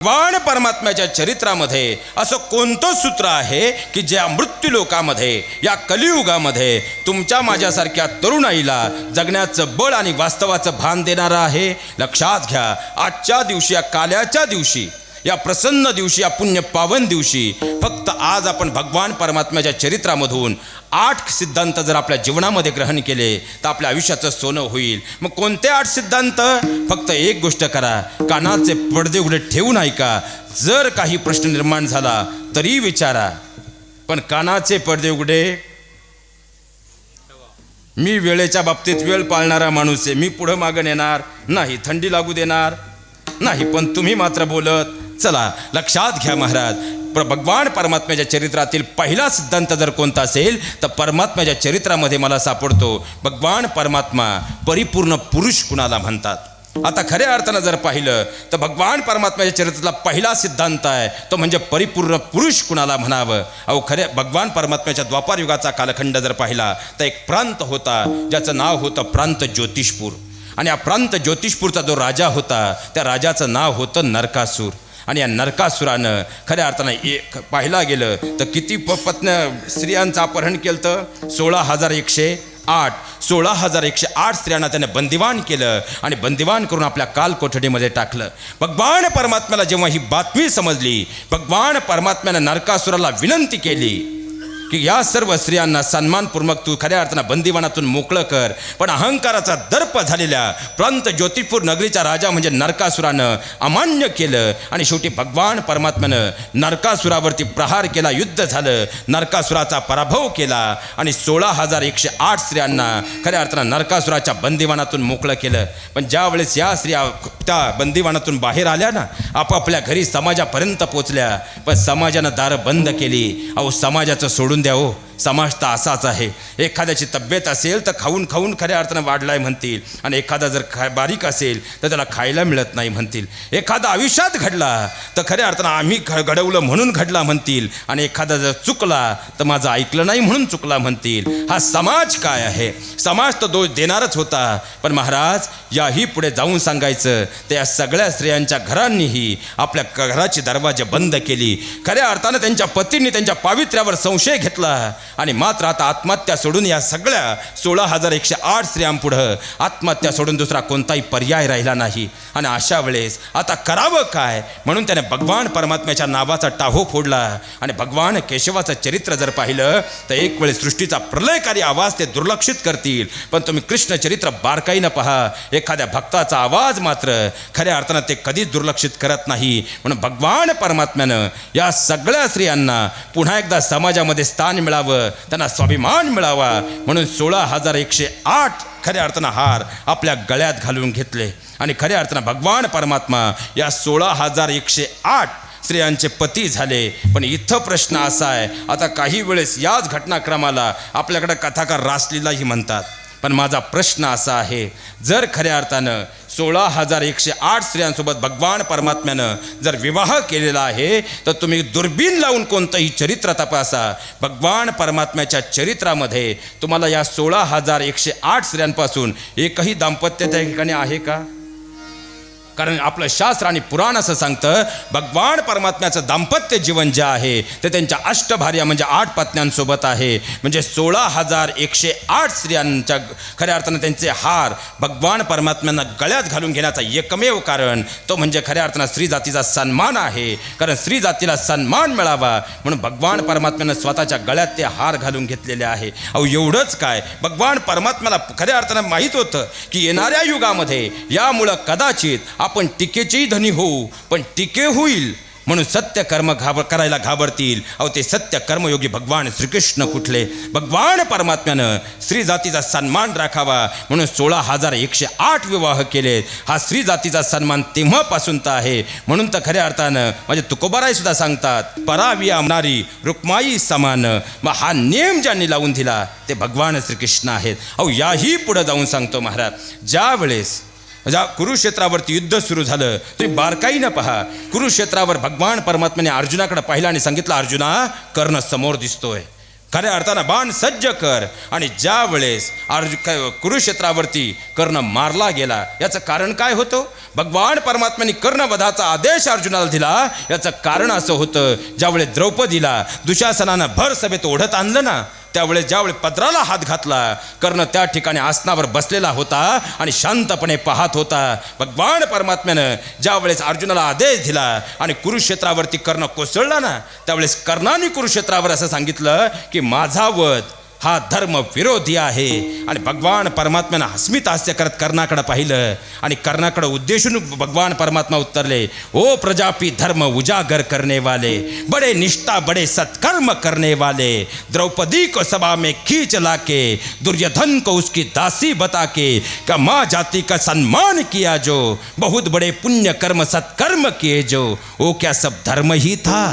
भगवान परमात्म्याच्या चरित्रामध्ये असं कोणतं सूत्र आहे की ज्या मृत्यूलोकामध्ये या कलियुगामध्ये तुमच्या माझ्यासारख्या तरुणाईला जगण्याचं बळ आणि वास्तवाचं भान देणारं आहे? लक्षात घ्या आजच्या दिवशी या काल्याच्या दिवशी या प्रसन्न दिवशी या पुण्य पावन दिवशी फक्त आज आपण भगवान परमात्म्याच्या चरित्रामधून आठ सिद्धांत जर आपल्या जीवनामध्ये ग्रहण केले तर आपल्या आयुष्याचं सोनं होईल. मग कोणते आठ सिद्धांत? फक्त एक गोष्ट करा. कानाचे पडदे उघडे ठेवून ऐका. जर काही प्रश्न निर्माण झाला तरी विचारा. पण कानाचे पडदे उघडे. मी वेळेच्या बाबतीत वेळ पाळणारा माणूस आहे. मी पुढं मागं नेणार. नाही थंडी लागू देणार. नाही पण तुम्ही मात्र बोलत. चला लक्षात घ्या महाराज. प्र भगवान परमात्म्याच्या चरित्रातील पहिला सिद्धांत जर कोणता असेल तर परमात्म्याच्या चरित्रामध्ये मला सापडतो भगवान परमात्मा परिपूर्ण पुरुष कुणाला म्हणतात? आता खऱ्या अर्थानं जर पाहिलं तर भगवान परमात्म्याच्या चरित्रातला पहिला सिद्धांत आहे तो म्हणजे परिपूर्ण पुरुष कुणाला म्हणावं? अहो खऱ्या भगवान परमात्म्याच्या द्वापार युगाचा कालखंड जर पाहिला तर एक प्रांत होता ज्याचं नाव होतं प्रांत ज्योतिषपूर. आणि या प्रांत ज्योतिषपूरचा जो राजा होता त्या राजाचं नाव होतं नरकासूर. आणि या नरकासुरानं खऱ्या अर्थानं एक पाहिला गेलं तर किती प पत्न स्त्रियांचं अपहरण केलं तर सोळा हजार एकशे आठ. सोळा हजार एकशे आठ स्त्रियांना त्याने बंदिवान केलं आणि बंदिवान करून आपल्या काल कोठडीमध्ये टाकलं. भगवान परमात्म्याला जेव्हा ही बातमी समजली भगवान परमात्म्यानं नरकासुराला विनंती केली की या सर्व स्त्रियांना सन्मानपूर्वक तू खऱ्या अर्थानं बंदिवानातून मोकळं कर. पण अहंकाराचा दर्प झालेल्या प्रांत ज्योतिपूर नगरीचा राजा म्हणजे नरकासुरानं अमान्य केलं आणि शेवटी भगवान परमात्म्यानं नरकासुरावरती प्रहार केला युद्ध झालं नरकासुराचा पराभव केला आणि सोळा हजार एकशे आठ स्त्रियांना खऱ्या अर्थानं नरकासुराच्या बंदिवानातून मोकळं केलं. पण ज्यावेळेस या स्त्रिया त्या बंदिवानातून बाहेर आल्या ना आपापल्या घरी समाजापर्यंत पोचल्या. पण समाजानं दारं बंद केली. अहो समाजाचं सोडून द्या हो समाज तर असाच आहे. एखाद्याची तब्येत असेल तर खाऊन खाऊन खऱ्या अर्थानं वाढलाय म्हणतील. आणि एखादा जर खा बारीक असेल तर त्याला खायला मिळत नाही म्हणतील. एखादा आयुष्यात घडला तर खऱ्या अर्थानं आम्ही घ घडवलं म्हणून घडला म्हणतील. आणि एखादा जर चुकला तर माझं ऐकलं नाही म्हणून चुकला म्हणतील. हा समाज काय आहे? समाज तर दोष देणारच होता. पण महाराज याही पुढे जाऊन सांगायचं तर या सगळ्या स्त्रियांच्या घरांनीही आपल्या घराचे दरवाजे बंद केली. खऱ्या अर्थानं त्यांच्या पतींनी त्यांच्या पावित्र्यावर संशय घेतला. आणि मात्र आता आत्महत्या सोडून या सगळ्या सोळा हजार एकशे आठ स्त्रियांपुढं आत्महत्या सोडून दुसरा कोणताही पर्याय राहिला नाही. आणि अशा वेळेस आता करावं काय? म्हणून त्याने भगवान परमात्म्याच्या नावाचा टाहो फोडला. आणि भगवान केशवाचं चरित्र जर पाहिलं तर एक वेळेस सृष्टीचा प्रलयकारी आवाज ते दुर्लक्षित करतील. पण तुम्ही कृष्ण चरित्र बारकाईनं पहा. एखाद्या भक्ताचा आवाज मात्र खऱ्या अर्थानं ते कधीच दुर्लक्षित करत नाही. म्हणून भगवान परमात्म्यानं या सगळ्या स्त्रियांना पुन्हा एकदा समाजामध्ये स्थान मिळावं. त्यांना स्वाभिमान मिळावा. म्हणून सोळा हजार एकशे आठ खऱ्या अर्थानं हार आपल्या गळ्यात घालून घेतले. आणि खऱ्या अर्थानं भगवान परमात्मा या सोळा हजार एकशे आठ स्त्रियांचे पती झाले. पण इथं प्रश्न असा आहे आता काही वेळेस याच घटनाक्रमाला आपल्याकडे कथाकार रासलीलाही म्हणतात. पण माझा प्रश्न असा आहे जर खऱ्या अर्थानं सोळा हजार एकशे आठ स्त्रियांसोबत भगवान परमात्म्यानं जर विवाह केलेला आहे तर तुम्ही दुर्बीन लावून कोणतंही चरित्र तपासा. भगवान परमात्म्याच्या चरित्रामध्ये तुम्हाला या सोळा हजार एकशे आठ स्त्रियांपासून एकही दाम्पत्य त्या ठिकाणी आहे का? कारण आपलं शास्त्र आणि पुराण असं सांगतं भगवान परमात्म्याचं दाम्पत्य जीवन जे आहे ते त्यांच्या अष्टभार्या म्हणजे आठ पत्न्यांसोबत आहे. म्हणजे सोळा हजार एकशे आठ स्त्रियांच्या खऱ्या अर्थानं त्यांचे हार भगवान परमात्म्यांना गळ्यात घालून घेण्याचा एकमेव कारण तो म्हणजे खऱ्या अर्थानं स्त्री जातीचा सन्मान आहे. कारण स्त्री जातीला सन्मान मिळावा म्हणून भगवान परमात्म्यानं स्वतःच्या गळ्यात ते हार घालून घेतलेले आहे. अहो एवढंच काय? भगवान परमात्म्याला खऱ्या अर्थानं माहीत होतं की येणाऱ्या युगामध्ये यामुळं कदाचित आपण टीकेचेही धनी होऊ पण टीके होईल म्हणून सत्य कर्म घाबर करायला घाबरतील. अहो ते सत्य कर्मयोगी भगवान श्रीकृष्ण कुठले? भगवान परमात्म्यानं स्त्री जातीचा सन्मान राखावा म्हणून सोळा हजार एकशे आठ विवाह केलेत हा स्त्री जातीचा सन्मान तेव्हापासून तर आहे. म्हणून तर खऱ्या अर्थानं म्हणजे तुकोबाराय सुद्धा सांगतात परावी आमणारी रुक्माई समान. मग हा नेम ज्यांनी लावून दिला ते भगवान श्रीकृष्ण आहेत. अहो याही पुढं जाऊन सांगतो महाराज ज्या वेळेस म्हणजे कुरुक्षेत्रावरती युद्ध सुरू झालं. तुम्ही बारकाईनं पहा. कुरुक्षेत्रावर भगवान परमात्म्याने अर्जुनाकडे पाहिलं आणि सांगितलं अर्जुना कर्ण समोर दिसतोय. खऱ्या अर्थानं बाण सज्ज कर. आणि ज्या वेळेस अर्ज कुरुक्षेत्रावरती कर्ण मारला गेला याचं कारण काय होतं? भगवान परमात्म्याने कर्णवधाचा आदेश अर्जुनाला दिला. याचं कारण असं होतं ज्यावेळेस द्रौपदीला दुशासनानं भर सभेत ओढत आणलं ना त्यावेळेस ज्यावेळेस पदराला हात घातला कर्ण त्या ठिकाणी आसनावर बसलेला होता आणि शांतपणे पाहत होता. भगवान परमात्म्यानं ज्यावेळेस अर्जुनाला आदेश दिला आणि कुरुक्षेत्रावरती कर्ण कोसळला ना त्यावेळेस कर्णाने कुरुक्षेत्रावर असं सांगितलं की माझा वध हा धर्म विरोधी आहे आणि भगवान परमात्म्यानं हस्मित हास्य करत कर्णाकडे पाहिलं आणि कर्णाकडे उद्देशून भगवान परमात्मा उत्तरले ओ प्रजापी धर्म उजागर करने वाले बड़े निष्ठा, बड़े सत्कर्म करने वाले द्रौपदी को सभा में खींच लाके, दुर्योधन को उसकी दासी बता के का माँ जाति का सम्मान किया जो, बहुत बड़े पुण्य कर्म सत्कर्म किए जो वो क्या सब धर्म ही था?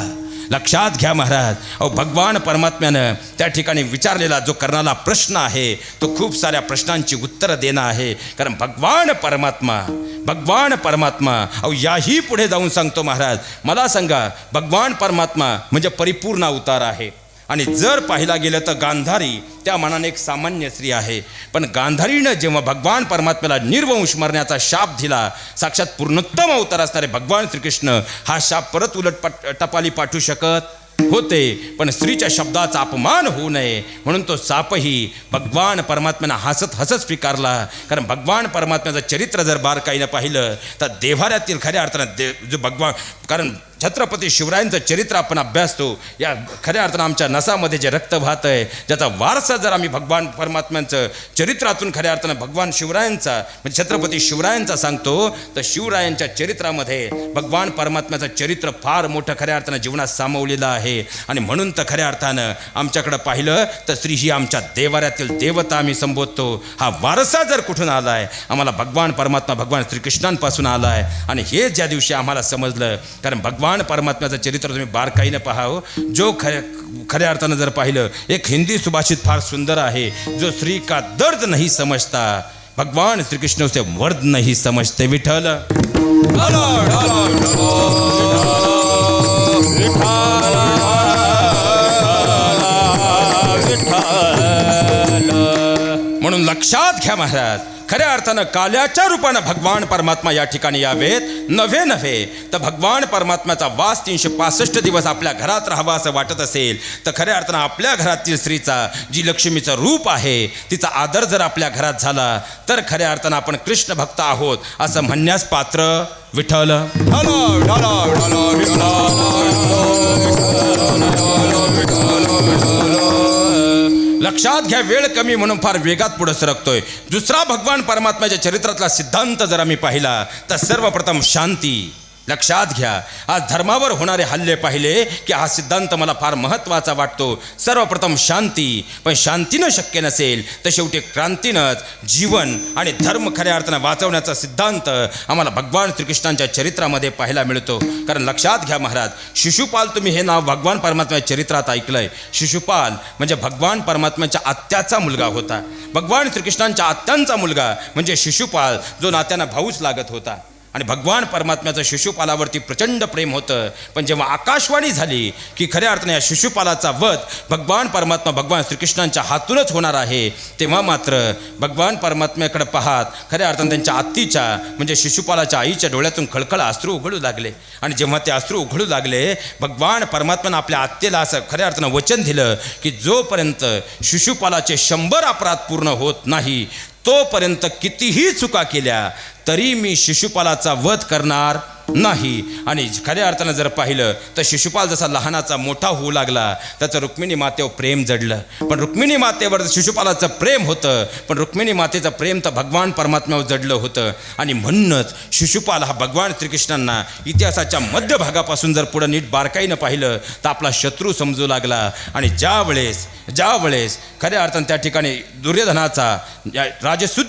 लक्षात घ्या महाराज. अहो भगवान परमात्म्यानं त्या ठिकाणी विचारलेला जो कर्णाला प्रश्न आहे तो खूप साऱ्या प्रश्नांची उत्तरं देणं आहे. कारण भगवान परमात्मा भगवान परमात्मा अहो याही पुढे जाऊन सांगतो महाराज. मला सांगा भगवान परमात्मा म्हणजे परिपूर्ण अवतार आहे. आणि जर पाहिला गेलं तर गांधारी त्या मनाने एक सामान्य स्त्री आहे. पण गांधारीनं जेव्हा भगवान परमात्म्याला निर्वंश मरण्याचा शाप दिला साक्षात पूर्णोत्तम अवतार असणारे भगवान श्रीकृष्ण हा शाप परत उलट पट टपाली पाठवू शकत होते. पण स्त्रीच्या शब्दाचा अपमान होऊ नये. म्हणून तो सापही भगवान परमात्म्यानं हसत हसत स्वीकारला. कारण भगवान परमात्म्याचं चरित्र जर बारकाईनं पाहिलं तर देव्हाऱ्यातील खऱ्या अर्थानं दे जो भगवान कारण छत्रपती शिवरायांचं चरित्र आपण अभ्यासतो या खऱ्या अर्थानं आमच्या नसामध्ये जे रक्त वाहत आहे ज्याचा वारसा जर आम्ही भगवान परमात्म्यांचं चरित्रातून खऱ्या अर्थानं भगवान शिवरायांचा म्हणजे छत्रपती शिवरायांचा सांगतो तर शिवरायांच्या चरित्रामध्ये भगवान परमात्म्याचं चरित्र फार मोठं खऱ्या अर्थानं जीवनात सामावलेलं आहे. आणि म्हणून तर खऱ्या अर्थानं आमच्याकडं पाहिलं तर स्त्री ही आमच्या देवाऱ्यातील देवता आम्ही संबोधतो. हा वारसा जर कुठून आला आहे आम्हाला भगवान परमात्मा भगवान श्रीकृष्णांपासून आला आहे आणि हे ज्या दिवशी आम्हाला समजलं कारण भगवान परमात्म्याचं चरित्र तुम्ही बारकाईनं पाहावं. जो खऱ्या खऱ्या अर्थानं जर पाहिलं एक हिंदी सुभाषित फार सुंदर आहे. जो स्त्री का दर्द नाही समजता भगवान श्रीकृष्ण उसे वर्द नाही समजते विठल म्हणून लक्षात घ्या महाराज खऱ्या अर्थानं काल्याच्या रूपानं भगवान परमात्मा या ठिकाणी यावेत नव्हे नव्हे तर भगवान परमात्म्याचा वास तीनशे पासष्ट दिवस आपल्या घरात राहावा असं वाटत असेल तर खऱ्या अर्थानं आपल्या घरातील स्त्रीचा जी लक्ष्मीचं रूप आहे तिचा आदर जर आपल्या घरात झाला तर खऱ्या अर्थानं आपण कृष्ण भक्त आहोत असं म्हणण्यास पात्र विठ्ठल लक्षात घ्या वेळ कमी म्हणून फार वेगात पुढे सरकतोय. दुसरा भगवान परमात्म्याच्या चरित्रातला सिद्धांत जर आम्ही पाहिला तर सर्वप्रथम शांती. लक्षात घ्या. आज धर्मावर होणारे हल्ले पाहिले की हा सिद्धांत मला फार महत्त्वाचा वाटतो. सर्वप्रथम शांती. पण शांतीनं शक्य नसेल तर शेवटी क्रांतीनंच जीवन आणि धर्म खऱ्या अर्थानं वाचवण्याचा सिद्धांत आम्हाला भगवान श्रीकृष्णांच्या चरित्रामध्ये पाहायला मिळतो. कारण लक्षात घ्या महाराज शिशुपाल तुम्ही हे नाव भगवान परमात्म्याच्या चरित्रात ऐकलंय. शिशुपाल म्हणजे भगवान परमात्म्याच्या आत्याचा मुलगा होता. भगवान श्रीकृष्णांच्या आत्यांचा मुलगा म्हणजे शिशुपाल जो नात्यांना भाऊच लागत होता. आणि भगवान परमात्म्याचं शिशुपालावरती प्रचंड प्रेम होतं. पण जेव्हा आकाशवाणी झाली की खऱ्या अर्थाने या शिशुपालाचा वध भगवान परमात्मा भगवान श्रीकृष्णांच्या हातूनच होणार आहे तेव्हा मात्र भगवान परमात्म्याकडे पाहात खऱ्या अर्थाने त्यांच्या आत्तीच्या म्हणजे शिशुपालाच्या आईच्या डोळ्यातून खळखळ अश्रू उघडू लागले. आणि जेव्हा ते अश्रू उघडू लागले भगवान परमात्म्यानं आपल्या आत्तेला असं खऱ्या अर्थानं वचन दिलं की जोपर्यंत शिशुपालाचे शंभर अपराध पूर्ण होत नाही तोपर्यंत कितीही चुका केल्या तरी मी शिशुपालाचा वध करणार नाही. आणि खऱ्या अर्थानं जर पाहिलं तर शिशुपाल जसा लहानाचा मोठा होऊ लागला त्याचं रुक्मिणी मातेवर प्रेम जडलं. पण रुक्मिणी मातेवर शिशुपालाचं प्रेम होतं पण रुक्मिणी मातेचं प्रेम तर भगवान परमात्म्यावर जडलं होतं. आणि म्हणूनच शिशुपाल हा भगवान श्रीकृष्णांना इतिहासाच्या मध्यभागापासून जर पुढं नीट बारकाईनं पाहिलं तर आपला शत्रू समजू लागला. आणि ज्या वेळेस ज्या वेळेस खऱ्या अर्थानं त्या ठिकाणी दुर्योधनाचा या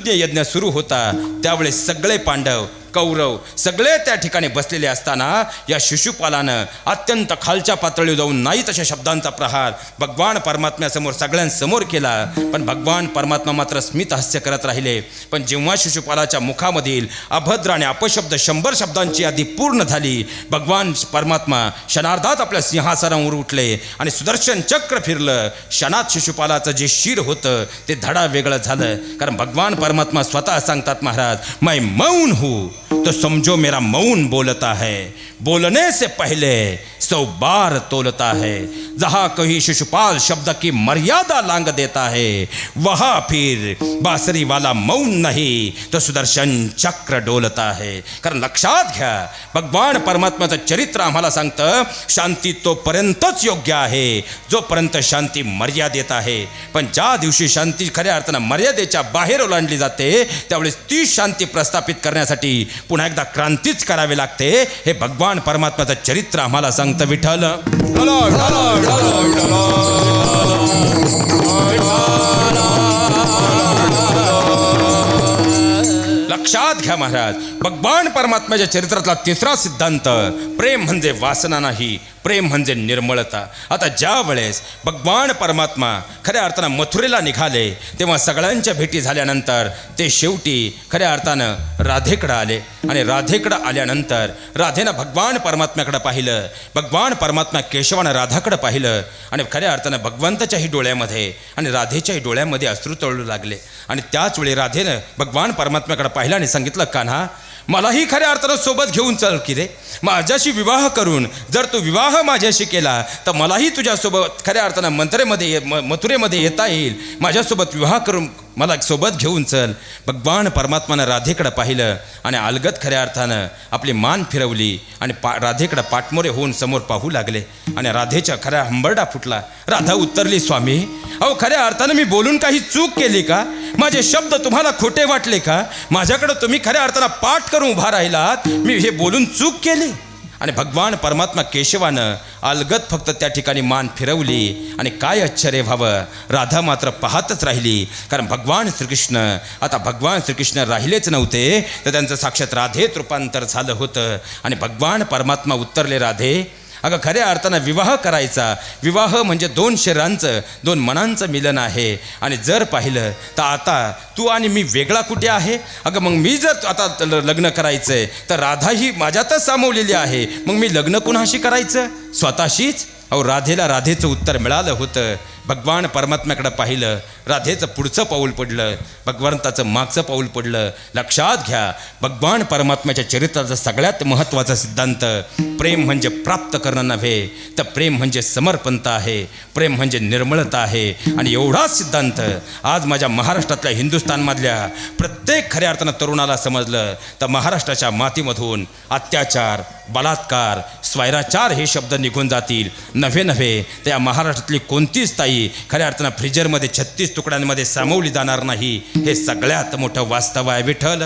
यज्ञ सुरू होता त्यावेळेस सगळे पांडव कौरव सगळे त्या ठिकाणी बसलेले असताना या शिशुपालानं अत्यंत खालच्या पातळीवर जाऊन नाही तशा शब्दांचा प्रहार भगवान परमात्म्यासमोर सगळ्यांसमोर केला. पण भगवान परमात्मा मात्र स्मित हास्य करत राहिले. पण जेव्हा शिशुपालाच्या मुखामधील अभद्र आणि अपशब्द शंभर शब्दांची यादी पूर्ण झाली भगवान परमात्मा क्षणार्धात आपल्या सिंहासनावर उठले आणि सुदर्शन चक्र फिरलं. क्षणात शिशुपालाचं जे शिर होतं ते धडा वेगळं झालं. कारण भगवान परमात्मा स्वतः सांगतात महाराज मै मौन हो. तो समझो मेरा मौन बोलता है। बोलने से पहले सौ बार तोलता है। जहाँ कहीं शिशुपाल शब्द की मर्यादा लांग देता है वहाँ फिर बासरी वाला मौन नहीं तो सुदर्शन चक्र डोलता है। कारण लक्षात घ्या भगवान परमात्म्याचं चरित्र आम्हाला सांगतं शांती तोपर्यंतच योग्य आहे। जोपर्यंत शांती मर्यादेत आहे पण ज्या दिवशी शांती खऱ्या अर्थानं मर्यादेच्या बाहेर ओलांडली जाते त्यावेळेस ती शांती प्रस्थापित करण्यासाठी पुन्हा एकदा क्रांतीच करावी लागते. हे भगवान परमात्म्याचं चरित्र आम्हाला सांगतं विठ्ठल. लक्षात घ्या महाराज भगवान परमात्म्याच्या चरित्रातला तिसरा सिद्धांत प्रेम म्हणजे वासना नाही प्रेम म्हणजे निर्मळता. आता ज्या वेळेस भगवान परमात्मा खऱ्या अर्थानं मथुरेला निघाले तेव्हा सगळ्यांच्या भेटी झाल्यानंतर ते शेवटी खऱ्या अर्थानं राधेकडं आले. आणि राधेकडं आल्यानंतर राधेनं भगवान परमात्म्याकडं पाहिलं. भगवान परमात्मा केशवानं राधाकडं पाहिलं. आणि खऱ्या अर्थानं भगवंताच्याही डोळ्यामध्ये आणि राधेच्याही डोळ्यामध्ये अश्रू तळू लागले. आणि त्याच वेळी राधेनं भगवान परमात्म्याकडे पाहिलं आणि सांगितलं कान्हा मलाही खऱ्या अर्थानं सोबत घेऊन चल की रे. माझ्याशी विवाह करून जर तू विवाह माझ्याशी केला तर मलाही तुझ्यासोबत खऱ्या अर्थानं मंत्रेमध्ये ये- म- मथुरेमध्ये येता येईल. माझ्यासोबत विवाह करून मला सोबत घेऊन चल. भगवान परमात्मानं राधेकडं पाहिलं आणि अलगत खऱ्या अर्थानं आपली मान फिरवली आणि पा राधेकडं पाठमोरे होऊन समोर पाहू लागले. आणि राधेच्या खऱ्या हंबरडा फुटला. राधा उत्तरली स्वामी अहो खऱ्या अर्थानं मी बोलून काही चूक केली का? माझे शब्द तुम्हाला खोटे वाटले का? माझ्याकडं तुम्ही खऱ्या अर्थानं पाठ करून उभा राहिलात. मी हे बोलून चूक केली? आणि भगवान परमात्मा केशवानं अलगत फक्त त्या ठिकाणी मान फिरवली आणि काय आश्चर्य व्हावं? राधा मात्र पाहतच राहिली. कारण भगवान श्रीकृष्ण आता भगवान श्रीकृष्ण राहिलेच नव्हते तर त्यांचं साक्षात राधेत रूपांतर झालं होतं. आणि भगवान परमात्मा उत्तरले राधे अगं खऱ्या अर्थानं विवाह करायचा. विवाह म्हणजे दोन शरीरांचं दोन मनांचं मिलन आहे. आणि जर पाहिलं तर आता तू आणि मी वेगळा कुठे आहे? अगं मग मी जर आता ल- लग्न आहे तर राधा ही माझ्यातच सामावलेली आहे. मग मी लग्न कुणाशी करायचं? स्वतःशीच? अहो राधेला राधेचं उत्तर मिळालं होतं. भगवान परमात्म्याकडं पाहिलं राधेचं पुढचं पाऊल पडलं भगवंताचं मागचं पाऊल पडलं लक्षात घ्या भगवान परमात्म्याच्या चरित्राचा सगळ्यात महत्त्वाचा सिद्धांत प्रेम म्हणजे प्राप्त करणं नव्हे तर प्रेम म्हणजे समर्पणता आहे प्रेम म्हणजे निर्मळता आहे. आणि एवढाच सिद्धांत आज माझ्या महाराष्ट्रातल्या हिंदुस्थानमधल्या प्रत्येक खऱ्या अर्थानं तरुणाला समजलं तर महाराष्ट्राच्या मातीमधून अत्याचार बलात्कार स्वैराचार हे शब्द निघून जातील. नव्हे नव्हे त्या महाराष्ट्रातली कोणतीच ताई खऱ्या अर्थानं फ्रिजरमध्ये छत्तीस तुकड्यांमध्ये सामावली जाणार नाही हे सगळ्यात मोठं वास्तव आहे विठ्ठल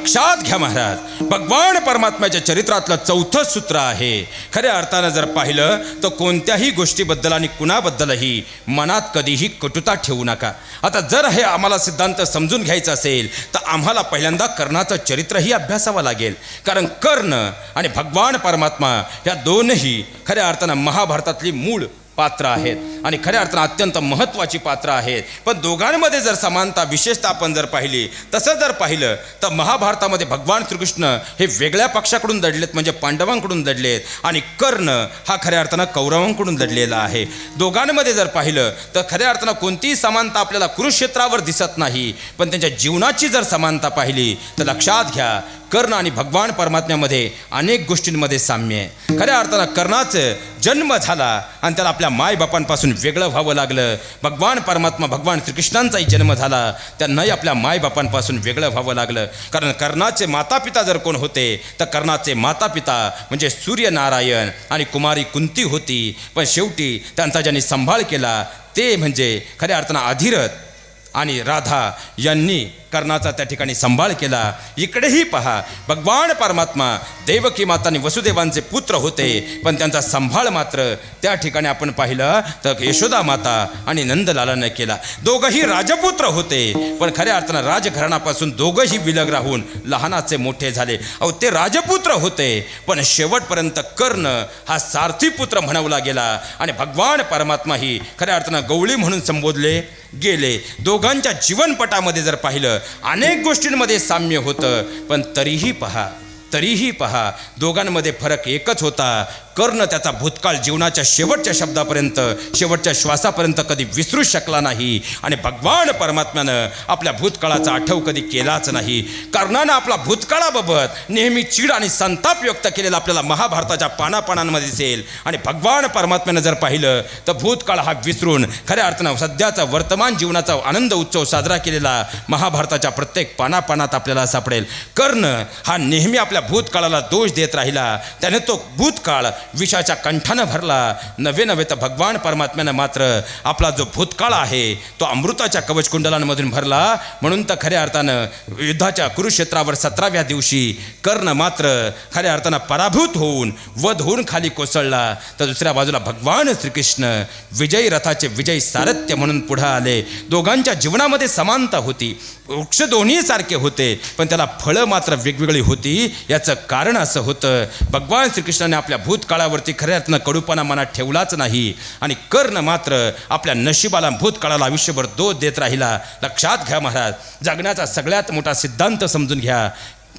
लक्षात घ्या महाराज भगवान परमात्म्याच्या चरित्रातलं चौथं सूत्र आहे. खऱ्या अर्थानं जर पाहिलं तर कोणत्याही गोष्टीबद्दल आणि कुणाबद्दलही मनात कधीही कटुता ठेवू नका. आता जर हे आम्हाला सिद्धांत समजून घ्यायचा असेल तर आम्हाला पहिल्यांदा कर्णाचं चरित्रही अभ्यासावं लागेल. कारण कर्ण आणि भगवान परमात्मा या दोनही खऱ्या अर्थानं महाभारतातली मूळ पात्र आहेत. आणि खऱ्या अर्थानं अत्यंत महत्त्वाची पात्र आहेत. पण दोघांमध्ये जर समानता विशेषतः आपण जर पाहिली तसं जर पाहिलं तर महाभारतामध्ये भगवान श्रीकृष्ण हे वेगळ्या पक्षाकडून दडलेत म्हणजे पांडवांकडून दडलेत. आणि कर्ण हा खऱ्या अर्थानं कौरवांकडून दडलेला आहे. दोघांमध्ये जर पाहिलं तर खऱ्या अर्थानं कोणतीही समानता आपल्याला कुरुक्षेत्रावर दिसत नाही. पण त्यांच्या जीवनाची जर समानता पाहिली तर लक्षात घ्या कर्ण आणि भगवान परमात्म्यामध्ये अनेक गोष्टींमध्ये साम्य आहे. खऱ्या अर्थानं कर्णाचं जन्म झाला आणि त्याला आपल्या मायबापांपासून वेगळं व्हावं लागलं. भगवान परमात्मा भगवान श्रीकृष्णांचाही जन्म झाला. त्यांनाही आपल्या मायबापांपासून वेगळं व्हावं लागलं. कारण कर्णाचे मातापिता जर कोण होते तर कर्णाचे मातापिता म्हणजे सूर्यनारायण आणि कुमारी कुंती होती. पण शेवटी त्यांचा ज्यांनी सांभाळ केला ते म्हणजे खऱ्या अर्थानं अधिरथ. आणि राधा यांनी कर्णाचा त्या ठिकाणी संभाळ केला. इकडेही पहा भगवान परमात्मा देवकी माता आणि वसुदेवांचे पुत्र होते पण त्यांचा संभाळ मात्र त्या ठिकाणी आपण पाहिलं तर यशोदा माता आणि नंदलालानं केला. दोघंही राजपुत्र होते पण खऱ्या अर्थानं राजघराणापासून दोघंही विलग राहून लहानाचे मोठे झाले. अहो ते राजपुत्र होते पण शेवटपर्यंत कर्ण हा सारथी पुत्र म्हणवला गेला आणि भगवान परमात्मा ही खऱ्या अर्थानं गवळी म्हणून संबोधले गेले. दोघांच्या जीवनपटामध्ये जर पाहिलं अनेक गोष्टींमध्ये साम्य होतं पण तरीही पहा तरीही पहा दोघांमध्ये फरक एकच होता कर्ण त्याचा भूतकाळ जीवनाच्या शेवटच्या शब्दापर्यंत शेवटच्या श्वासापर्यंत कधी विसरू शकला नाही. आणि भगवान परमात्म्यानं आपल्या भूतकाळाचा आठव कधी केलाच नाही. कर्णानं आपला भूतकाळाबाबत नेहमी चीड आणि संताप व्यक्त केलेला आपल्याला महाभारताच्या पानापानांमध्ये दिसेल. आणि भगवान परमात्म्यानं जर पाहिलं तर भूतकाळ हा विसरून खऱ्या अर्थानं सध्याचा वर्तमान जीवनाचा आनंद उत्सव साजरा केलेला महाभारताच्या प्रत्येक पानापानात आपल्याला सापडेल. कर्ण हा नेहमी आपल्या भूतकाळाला दोष देत राहिला. त्याने तो भूतकाळ विषाच्या कंठानं भरला. नवे नव्हे तर भगवान परमात्म्यानं मात्र आपला जो भूतकाळ आहे तो अमृताच्या कवचकुंडलांमधून भरला. म्हणून तर खऱ्या अर्थानं युद्धाच्या कुरुक्षेत्रावर सतराव्या दिवशी कर्ण मात्र खऱ्या अर्थानं पराभूत होऊन वध होऊन खाली कोसळला. तर दुसऱ्या बाजूला भगवान श्रीकृष्ण विजयी रथाचे विजयी सारथ्य म्हणून पुढं आले. दोघांच्या जीवनामध्ये समानता होती. वृक्ष दोन्ही सारखे होते पण त्याला फळं मात्र वेगवेगळी होती. याचं कारण असं होतं भगवान श्रीकृष्णाने आपल्या भूतकाळावरती खऱ्या अर्थानं कडूपणा मनात ठेवलाच नाही. आणि कर्ण मात्र आपल्या नशिबाला भूतकाळाला आयुष्यभर दोष देत राहिला. लक्षात घ्या महाराज जगण्याचा सगळ्यात मोठा सिद्धांत समजून घ्या.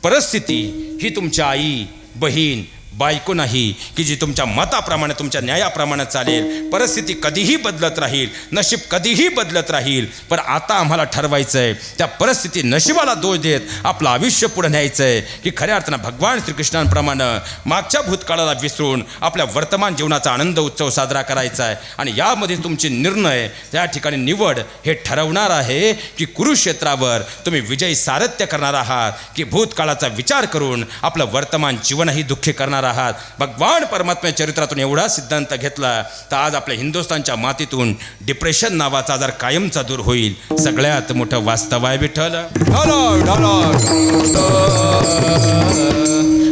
परिस्थिती ही तुमच्या आई बहीण बायको नाही की जी तुमच्या मताप्रमाणे तुमच्या न्यायाप्रमाणे चालेल. परिस्थिती कधीही बदलत राहील नशीब कधीही बदलत राहील. पण आता आम्हाला ठरवायचं आहे त्या परिस्थिती नशिबाला दोष देत आपलं आयुष्य पुढे न्यायचं आहे की खऱ्या अर्थानं भगवान श्रीकृष्णांप्रमाणे मागच्या भूतकाळाला विसरून आपल्या वर्तमान जीवनाचा आनंद उत्सव साजरा करायचा आहे आणि यामध्ये तुमचे निर्णय त्या ठिकाणी निवड हे ठरवणार आहे की कुरुक्षेत्रावर तुम्ही विजयी सारथ्य करणार आहात. की भूतकाळाचा विचार करून आपलं वर्तमान जीवनही दुःखी करणार आहात. भगवान परमात्म्या चरित्रातून एवढा सिद्धांत घेतला तर आज आपल्या हिंदुस्थानच्या मातीतून डिप्रेशन नावाचा आजार कायमचा दूर होईल सगळ्यात मोठं वास्तव आहे विठ्ठल.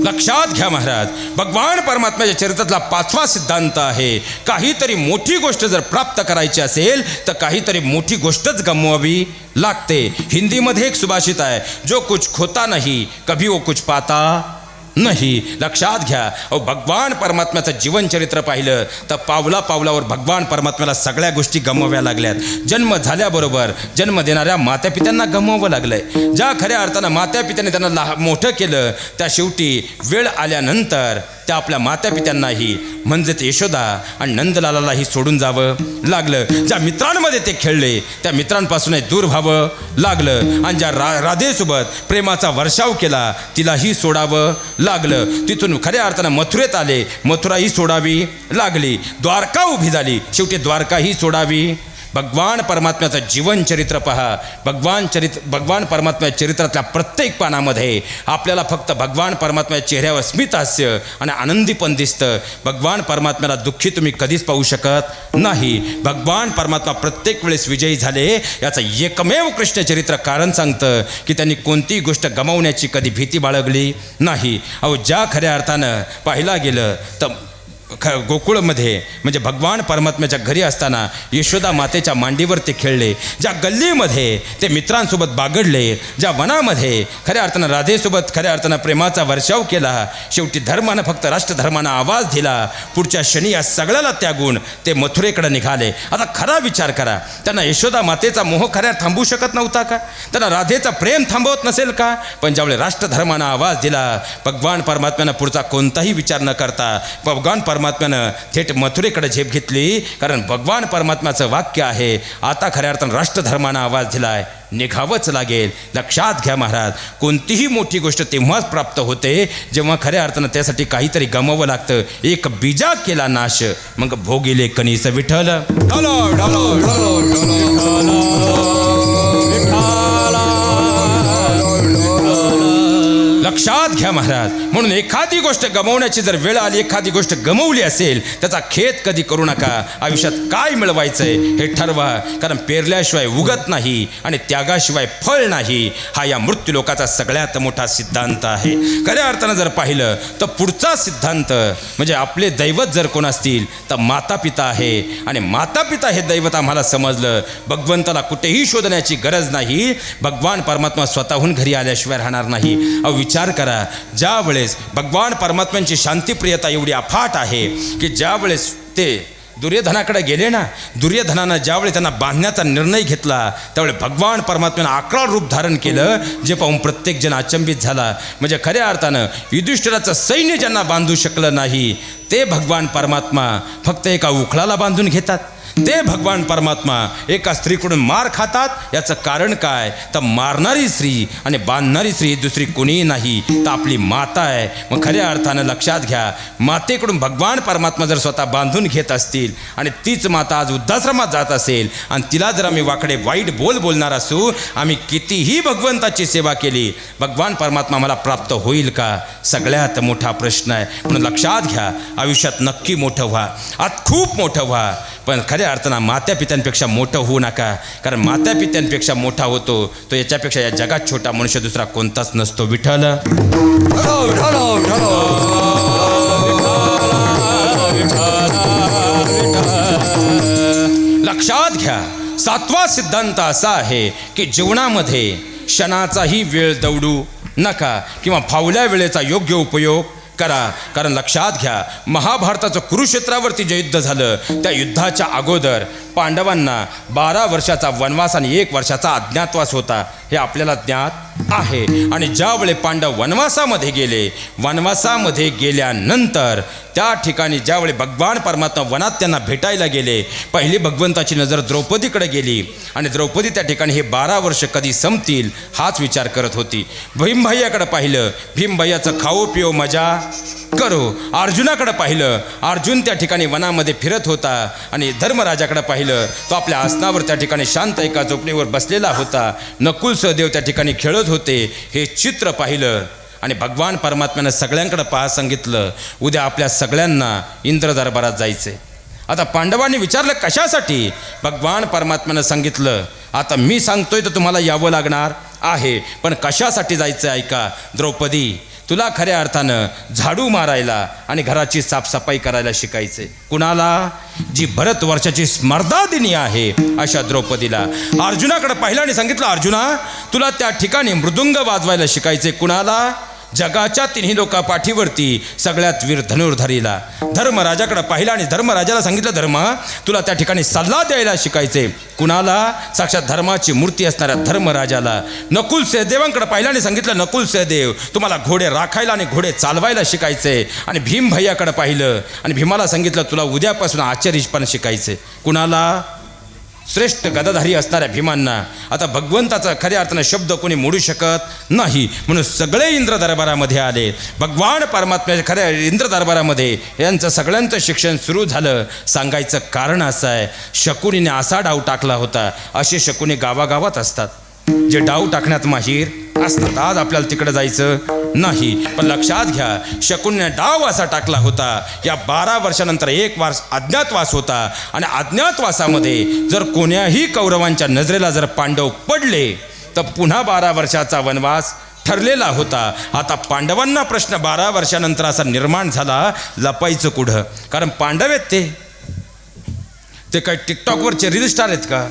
लक्षात घ्या महाराज भगवान परमात्म्याच्या चरित्रातला पाचवा सिद्धांत आहे. काहीतरी मोठी गोष्ट जर प्राप्त करायची असेल तर काहीतरी मोठी गोष्टच गमवावी लागते. हिंदीमध्ये एक सुभाषित आहे जो कुछ खोता नाही कभी वो कुछ पाता नाही लक्षात घ्या. अहो भगवान परमात्म्याचं जीवनचरित्र पाहिलं तर पावला पावलावर भगवान परमात्म्याला सगळ्या गोष्टी गमवाव्या लागल्यात. जन्म झाल्याबरोबर जन्म देणाऱ्या मात्यापित्यांना गमवावं लागलंय. ज्या खऱ्या अर्थानं मात्यापित्याने त्यांना लहा मोठं केलं त्या शेवटी वेळ आल्यानंतर त्या आपल्या मातापित्यांनाही म्हणजेच यशोदा आणि नंदलालालाही सोडून जावं. लागलं. ज्या मित्रांमध्ये ते खेळले त्या मित्रांपासूनही दूर व्हावं लागलं. आणि ज्या रा राधेसोबत प्रेमाचा वर्षाव केला तिलाही सोडावं लागलं. तिथून खऱ्या अर्थानं मथुरेत आले. मथुराही सोडावी लागली. द्वारका उभी झाली. शेवटी द्वारकाही सोडावी भगवान परमात्म्याचं जीवनचरित्र पहा. भगवान चरित्र भगवान परमात्म्या चरित्रातल्या प्रत्येक पानामध्ये आपल्याला फक्त भगवान परमात्म्या चेहऱ्यावर स्मितहास्य आणि आनंदी पण दिसतं. भगवान परमात्म्याला दुःखी तुम्ही कधीच पाहू शकत नाही. भगवान परमात्मा प्रत्येक वेळेस विजयी झाले याचं एकमेव कृष्ण चरित्र कारण सांगतं की त्यांनी कोणतीही गोष्ट गमावण्याची कधी भीती बाळगली नाही. अहो ज्या खऱ्या अर्थानं पाहिला गेलं तर ख गोकुळमध्ये म्हणजे भगवान परमात्म्याच्या घरी असताना यशोदा मातेच्या मांडीवर ते खेळले. ज्या गल्लीमध्ये ते मित्रांसोबत बागडले ज्या वनामध्ये खऱ्या अर्थानं राधेसोबत खऱ्या अर्थानं प्रेमाचा वर्षाव केला शेवटी धर्मानं फक्त राष्ट्रधर्मानं आवाज दिला. पुढच्या क्षणी या सगळ्याला त्यागून ते मथुरेकडे निघाले. आता खरा विचार करा त्यांना यशोदा मातेचा मोह खऱ्या थांबू शकत नव्हता का? त्यांना राधेचा प्रेम थांबवत नसेल का? पण ज्यावेळी राष्ट्रधर्मानं आवाज दिला भगवान परमात्म्यानं पुढचा कोणताही विचार न करता भगवान परमात्म्यानं थेट मथुरेकडे झेप घेतली. कारण भगवान परमात्म्याचं वाक्य आहे आता खऱ्या अर्थानं राष्ट्रधर्मानं आवाज दिलाय निघावंच लागेल. लक्षात घ्या महाराज कोणतीही मोठी गोष्ट तेव्हाच प्राप्त होते जेव्हा खऱ्या अर्थानं त्यासाठी काहीतरी गमावं लागतं. एक बीजा केला नाश मग भोगिले कणीस विठ्ठल. लक्षात घ्या महाराज. म्हणून एखादी गोष्ट गमवण्याची जर वेळ आली एखादी गोष्ट गमवली असेल त्याचा खेद कधी करू नका. आयुष्यात काय मिळवायचंय हे ठरवा. कारण पेरल्याशिवाय उगत नाही आणि त्यागाशिवाय फळ नाही. हा या मृत्यू लोकाचा सगळ्यात मोठा सिद्धांत आहे. खऱ्या अर्थानं जर पाहिलं तर पुढचा सिद्धांत म्हणजे आपले दैवत जर कोण असतील तर माता पिता आहे. आणि माता पिता हे दैवत आम्हाला समजलं भगवंताला कुठेही शोधण्याची गरज नाही. भगवान परमात्मा स्वतःहून घरी आल्याशिवाय राहणार नाही. अहो विचार करा. ज्यावेळेस भगवान परमात्म्यांची शांतिप्रियता एवढी अफाट आहे की ज्यावेळेस ते दुर्योधनाकडे गेले ना दुर्योधनानं ज्यावेळी त्यांना बांधण्याचा निर्णय घेतला त्यावेळी भगवान परमात्म्यानं अकरा रूप धारण केलं जे पाहून प्रत्येकजण अचंबित झाला. म्हणजे खऱ्या अर्थानं युधिष्ठिराचं सैन्य ज्यांना बांधू शकलं नाही ते भगवान परमात्मा फक्त एका उखळाला बांधून घेतात. ते भगवान परमात्मा एका स्त्रीकडून मार खातात. याचं कारण काय? तर मारणारी स्त्री आणि बांधणारी स्त्री दुसरी कोणीही नाही. तर आपली माता आहे. मग खऱ्या अर्थानं लक्षात घ्या मातेकडून भगवान परमात्मा जर स्वतः बांधून घेत असतील आणि तीच माता आज वृद्धाश्रमात जात असेल आणि तिला जर आम्ही वाकडे वाईट बोल बोलणार असू आम्ही कितीही भगवंताची सेवा केली भगवान परमात्मा मला प्राप्त होईल का? सगळ्यात मोठा प्रश्न आहे. म्हणून लक्षात घ्या आयुष्यात नक्की मोठं व्हा. आत खूप मोठं व्हा. पण खऱ्या अर्थानं मात्या पित्यांपेक्षा मोठं होऊ नका. कारण मात्या पित्यांपेक्षा मोठा होतो तो याच्यापेक्षा या जगात छोटा मनुष्य दुसरा कोणताच नसतो. विठ्ठल. लक्षात घ्या सातवा सिद्धांत असा आहे की जीवनामध्ये क्षणाचाही वेळ दौडू नका किंवा फावल्या वेळेचा योग्य उपयोग करा. कारण लक्षात घ्या महाभारताचं कुरुक्षेत्रावरती जे युद्ध झालं त्या युद्धाच्या अगोदर पांडवांना बारा वर्षाचा वनवास आणि एक वर्षाचा अज्ञातवास होता. हे आपल्याला ज्ञात आहे. आणि ज्यावेळी पांडव वनवासामध्ये गेले वनवासामध्ये गेल्यानंतर त्या ठिकाणी ज्यावेळी भगवान परमात्मा वनात त्यांना भेटायला गेले पहिली भगवंताची नजर द्रौपदीकडे गेली आणि द्रौपदी त्या ठिकाणी हे बारा वर्ष कधी संपतील हाच विचार करत होती. भीमभैयाकडे पाहिलं भीमभैयाचं खाऊ पिओ मजा करो. अर्जुनाकडे पाहिलं अर्जुन त्या ठिकाणी वनामध्ये फिरत होता आणि धर्मराजाकडे पाहिलं तो आपल्या आसनावर त्या ठिकाणी शांत एका झोपणीवर बसलेला होता. नकुल सहदेव त्या ठिकाणी खेळत होते हे चित्र पाहिलं. आणि भगवान परमात्म्यानं सगळ्यांकडे पाहा सांगितलं उद्या आपल्या सगळ्यांना इंद्र दरबारात जायचे आता पांडवांनी विचारलं कशासाठी? भगवान परमात्म्यानं सांगितलं आता मी सांगतोय तर तुम्हाला यावं लागणार आहे पण कशासाठी जायचं ऐका द्रौपदी तुला खऱ्या अर्थानं झाडू मारायला आणि घराची साफसफाई करायला शिकायचे कुणाला? जी भरत वर्षाची स्मर्धादिनी आहे अशा द्रौपदीला. अर्जुनाकडे पाहिलं आणि सांगितलं अर्जुना तुला त्या ठिकाणी मृदुंग वाजवायला शिकायचे कुणाला? जगाच्या तिन्ही लोका पाठीवरती सगळ्यात वीर धनुर्धारीला. धर्मराजाकडे पाहिला आणि धर्मराजाला सांगितलं धर्म तुला त्या ठिकाणी सल्ला द्यायला शिकायचे कुणाला? साक्षात धर्माची मूर्ती असणाऱ्या धर्मराजाला. नकुल सहदेवांकडे पाहिलं आणि सांगितलं नकुल सहदेव तुम्हाला घोडे राखायला आणि घोडे चालवायला शिकायचे आणि भीम भैयाकडे पाहिलं आणि भीमाला सांगितलं तुला उद्यापासून आचार्यपण शिकायचे कुणाला? श्रेष्ठ गदाधारी असणाऱ्या भीमांना आता भगवंताचा खऱ्या अर्थानं शब्द कोणी मोडू शकत नाही. म्हणून सगळे इंद्र दरबारामध्ये आले. भगवान परमात्म्याच्या खऱ्या इंद्र दरबारामध्ये यांचं सगळ्यांचं शिक्षण सुरू झालं. सांगायचं कारण असं आहे शकुनीने असा डाव टाकला होता. असे शकुनी गावागावात असतात. जे डाव टाकण्यात माहीर असतात आज आपल्याला तिकडे जायचं नाही. पण लक्षात घ्या शकुनने डाव असा टाकला होता. या बारा वर्षानंतर एक वर्ष अज्ञातवास होता. आणि अज्ञातवासामध्ये जर कोण्याही कौरवांच्या नजरेला जर पांडव पडले तर पुन्हा बारा वर्षाचा वनवास ठरलेला होता. आता पांडवांना प्रश्न बारा वर्षानंतर असा निर्माण झाला लपायचं कुठं कारण पांडव आहेत ते. ते काय टिकटॉकवरचे रील स्टार आहेत का?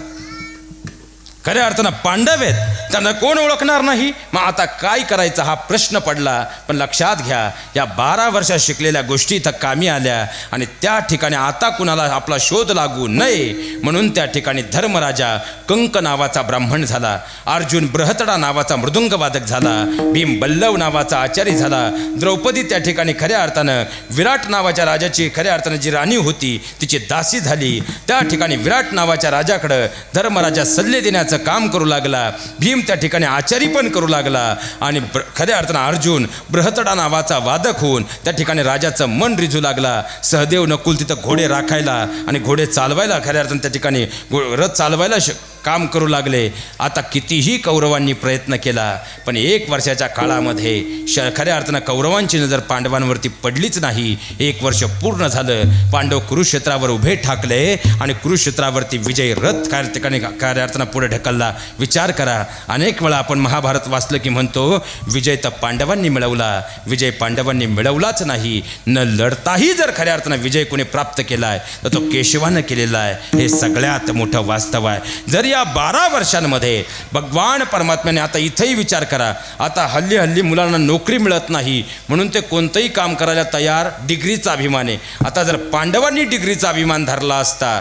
खऱ्या अर्थानं पांडव आहेत त्यांना कोण ओळखणार नाही? मग आता काय करायचं हा प्रश्न पडला? पण लक्षात घ्या या बारा वर्षात शिकलेल्या गोष्टी इथं कामी आल्या आणि त्या ठिकाणी आता कुणाला आपला शोध लागू नये म्हणून त्या ठिकाणी धर्मराजा कंक नावाचा ब्राह्मण झाला अर्जुन बृहतडा नावाचा मृदुंगवादक झाला भीम बल्लव नावाचा आचारी झाला द्रौपदी त्या ठिकाणी खऱ्या अर्थानं विराट नावाच्या राजाची खऱ्या अर्थानं जी राणी होती तिची दासी झाली. त्या ठिकाणी विराट नावाच्या राजाकडं धर्मराजा सल्ले देण्याचं काम करू लागला भीम त्या ठिकाणी आचारी पण करू लागला आणि खऱ्या अर्थानं अर्जुन बृहतडा नावाचा वादक होऊन त्या ठिकाणी राजाचं मन रिजू लागला. सहदेव नकुल तिथं घोडे राखायला आणि घोडे चालवायला खऱ्या अर्थानं त्या ठिकाणी घो- रथ चालवायला श काम करू लागले. आता कितीही कौरवांनी प्रयत्न केला पण एक वर्षाच्या काळामध्ये श खऱ्या अर्थानं कौरवांची नजर पांडवांवरती पडलीच नाही. एक वर्ष पूर्ण झालं पांडव कुरुक्षेत्रावर उभे ठाकले आणि कुरुक्षेत्रावरती विजय रथ काय ठिकाणी खऱ्या अर्थानं पुढे ढकलला. विचार करा अनेक वेळा आपण महाभारत वाचलं की म्हणतो विजय तर पांडवांनी मिळवला विजय पांडवांनी मिळवलाच नाही. न लढताही जर खऱ्या अर्थानं विजय कोणी प्राप्त केला आहे तर तो केशवानं केलेला आहे. हे सगळ्यात मोठं वास्तव आहे. जर या बारा वर्षांमध्ये भगवान परमात्म्याने आता इथंही विचार करा. आता हल्ली हल्ली मुलांना नोकरी मिळत नाही. म्हणून ते कोणतंही काम करायला तयार डिग्रीचा अभिमान आहे. आता जर पांडवांनी डिग्रीचा अभिमान धरला असता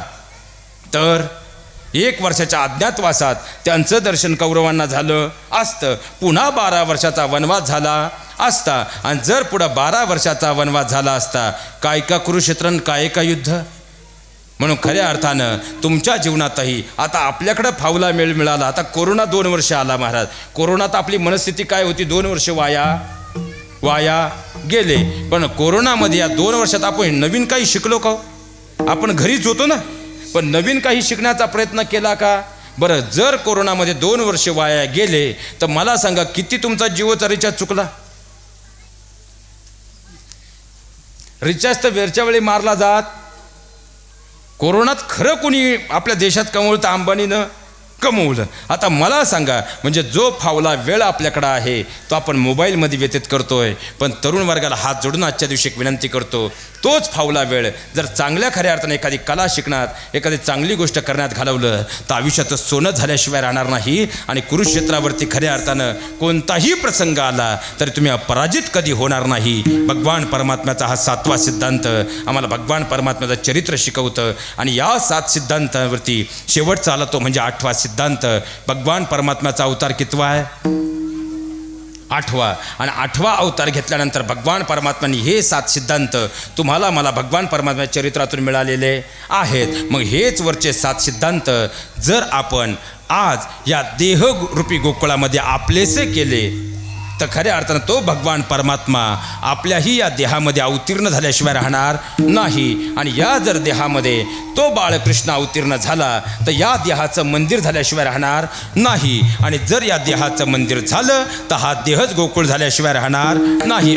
तर एक वर्षाच्या अज्ञातवासात त्यांचं दर्शन कौरवांना झालं असतं. पुन्हा बारा वर्षाचा वनवास झाला असता. आणि जर पुढं बारा वर्षाचा वनवास झाला असता काय का कुरुक्षेत्रन काय का युद्ध? म्हणून खऱ्या अर्थानं तुमच्या जीवनातही आता आपल्याकडं फावला मेळ मिळाला. आता कोरोना दोन वर्ष आला महाराज. कोरोनात आपली मनस्थिती काय होती? दोन वर्ष वाया वाया गेले. पण कोरोनामध्ये या दोन वर्षात आपण नवीन काही शिकलो का हो? आपण घरीच होतो ना? पण नवीन काही शिकण्याचा प्रयत्न केला का? बरं जर कोरोनामध्ये दोन वर्ष वाया गेले तर मला सांगा किती तुमचा जीवचा रिचार्ज चुकला? रिचार्ज तर वेळच्या वेळी मारला जात. कोरोनात खरं कोणी आपल्या देशात कमवलं तर अंबानीनं कमवलं. आता मला सांगा म्हणजे जो फावला वेळ आपल्याकडं आहे तो आपण मोबाईलमध्ये व्यतीत करतोय पण तरुण वर्गाला हात जोडून आजच्या दिवशी एक विनंती करतो तोच फावला वेळ. जर चांगल्या खऱ्या अर्थाने एखादी कला शिकण्यात एखादी चांगली गोष्ट करण्यात घालवलं तर आयुष्याचं सोनं झाल्याशिवाय राहणार नाही आणि कुरुक्षेत्रावरती खऱ्या अर्थानं कोणताही प्रसंग आला तरी तुम्ही अपराजित कधी होणार नाही. भगवान परमात्म्याचा हा सातवा सिद्धांत आम्हाला भगवान परमात्म्याचं चरित्र शिकवतं आणि या सात सिद्धांतावरती शेवटचा आला तो म्हणजे आठवा सिद्धांत. भगवान परमात्म्याचा अवतार कितवा आहे? आठवा. आणि आठवा अवतार घेतल्यानंतर भगवान परमात्म्यांनी हे सात सिद्धांत तुम्हाला मला भगवान परमात्म्याच्या चरित्रातून मिळालेले आहेत. मग हेच वरचे सात सिद्धांत जर आपण आज या देहरूपी गोकुळामध्ये आपलेसे केले तर खऱ्या अर्थानं तो भगवान परमात्मा आपल्याही या देहामध्ये अवतीर्ण झाल्याशिवाय राहणार नाही. आणि या जर देहामध्ये तो बाळकृष्ण अवतीर्ण झाला तर या देहाचं मंदिर झाल्याशिवाय राहणार नाही. आणि जर या देहाचं मंदिर झालं तर हा देहच गोकुळ झाल्याशिवाय राहणार नाही.